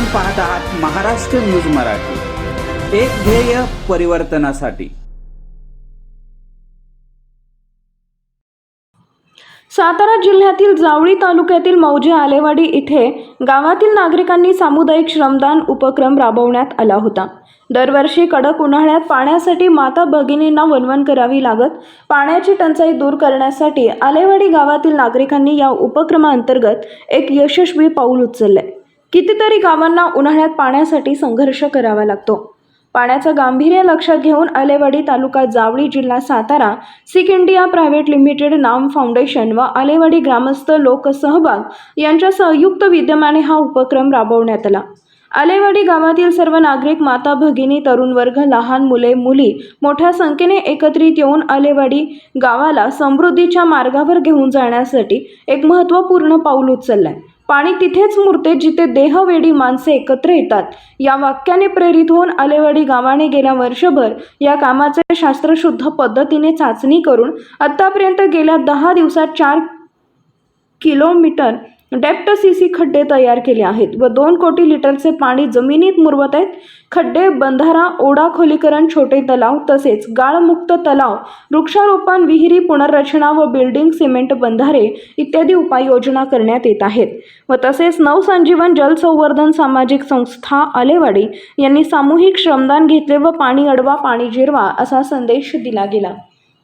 आपण पाहत आहात महाराष्ट्र न्यूज मराठी. एक ध्येय परिवर्तनासाठी. सातारा जिल्ह्यातील जावळी तालुक्यातील मौजे आलेवाडी इथे गावातील नागरिकांनी सामुदायिक श्रमदान उपक्रम राबवण्यात आला होता. दरवर्षी कडक उन्हाळ्यात पाण्यासाठी माता भगिनींना वणवण करावी लागत पाण्याची टंचाई दूर करण्यासाठी आलेवाडी गावातील नागरिकांनी या उपक्रमाअंतर्गत एक यशस्वी पाऊल उचलले कितीतरी गावांना उन्हाळ्यात पाण्यासाठी संघर्ष करावा लागतो. पाण्याचं गांभीर्य लक्षात घेऊन आलेवाडी तालुका जावळी जिल्हा Satara Sick India private limited Naam foundation व आलेवाडी ग्रामस्थ लोकसहभाग यांच्या संयुक्त विद्यमाने हा उपक्रम राबवण्यात आला. आलेवाडी गावातील सर्व नागरिक माता भगिनी तरुण वर्ग लहान मुले मुली मोठ्या संख्येने एकत्रित येऊन आलेवाडी गावाला समृद्धीच्या मार्गावर घेऊन जाण्यासाठी एक महत्त्वपूर्ण पाऊल उचललंय. पाणी तिथेच मुरते जिथे देहवेडी माणसे एकत्र येतात. या वाक्याने प्रेरित होऊन आलेवाडी गावाने गेल्या वर्षभर या कामाचे शास्त्रशुद्ध पद्धतीने चाचणी करून आत्तापर्यंत गेल्या दहा दिवसात चार किलोमीटर डेप्ट सी सी खड्डे तयार केले आहेत व दोन कोटी लिटरचे पाणी जमिनीत मुरवत आहेत. खड्डे बंधारा ओढा खोलीकरण छोटे तलाव तसेच गाळमुक्त तलाव वृक्षारोपण विहिरी पुनर्रचना व बिल्डिंग सिमेंट बंधारे इत्यादी उपाययोजना करण्यात येत आहेत. व तसेच नवसंजीवन जलसंवर्धन सामाजिक संस्था आलेवाडी यांनी सामूहिक श्रमदान घेतले व पाणी अडवा पाणी जिरवा असा संदेश दिला गेला.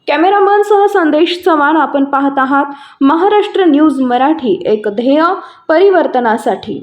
कॅमेरामनसह संदेश चव्हाण आपण पाहत आहात. महाराष्ट्र न्यूज मराठी एक ध्येय परिवर्तनासाठी.